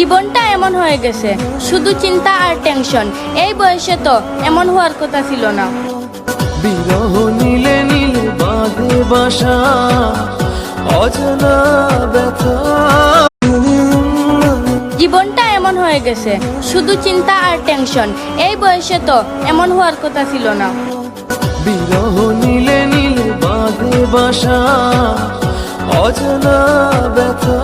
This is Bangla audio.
জীবনটা এমন হয়ে গেছে। শুধু চিন্তা আর টেনশন এই বয়সে তো এমন হওয়ার কথা ছিল না। বিরহ নীলে নীলে বাঁধে বাসা অজানা ব্যথা। জীবনটা এমন হয়ে গেছে। শুধু চিন্তা আর টেনশন এই বয়সে তো এমন হওয়ার কথা ছিল না। বিরহ নীলে নীলে বাঁধে বাসা অজানা ব্যথা।